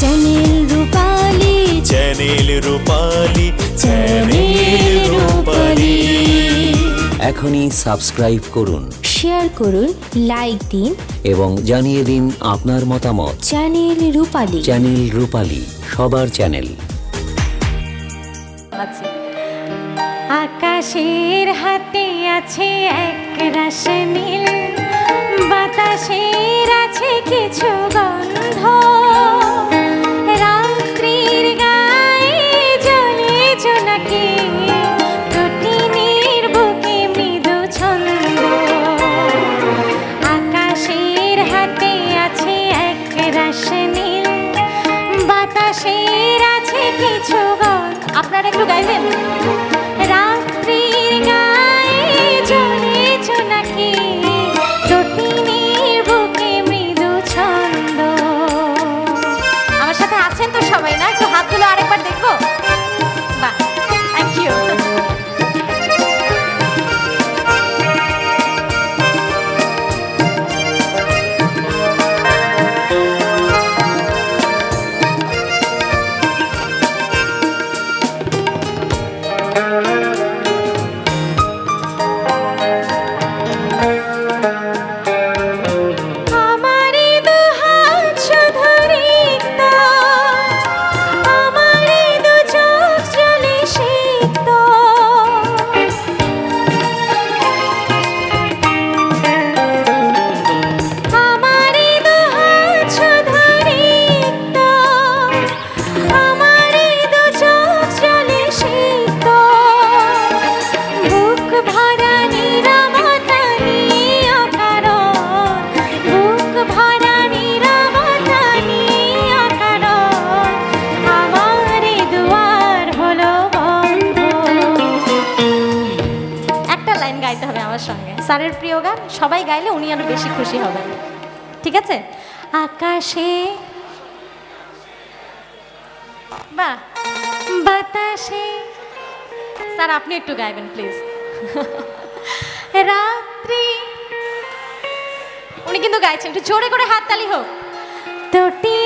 Channel Rupali channel Rupali channel Rupali এখনই subscribe করুন। Share করুন লাইক দিন। এবং জানিয়ে দিন আপনার মতামত। চ্যানেল রূপালী চ্যানেল রূপালী সবার চ্যানেল আকাশের হাতে আছে এক রাস বাতাসের আছে কিছু গান। আপনারা একটু গাইবেন? আমার সঙ্গে। স্যারের প্রিয় গান, সবাই গাইলে উনি আরও বেশি খুশি হবেন। ঠিক আছে? আকাশে বাহ, বাতাসে। স্যার, আপনি একটু গাইবেন, প্লিজ। রাত্রি। উনি কিন্তু গাইছেন, একটু জোরে করে হাততালি হোক। তটিনীর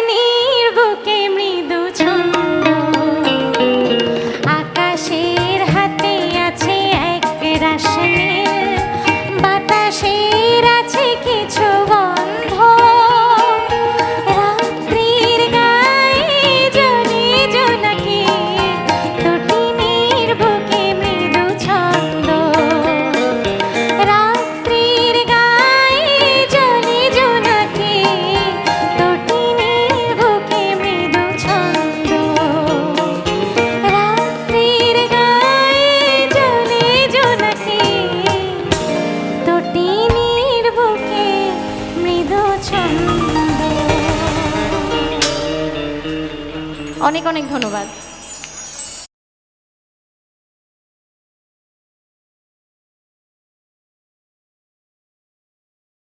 অনেক অনেক ধন্যবাদ।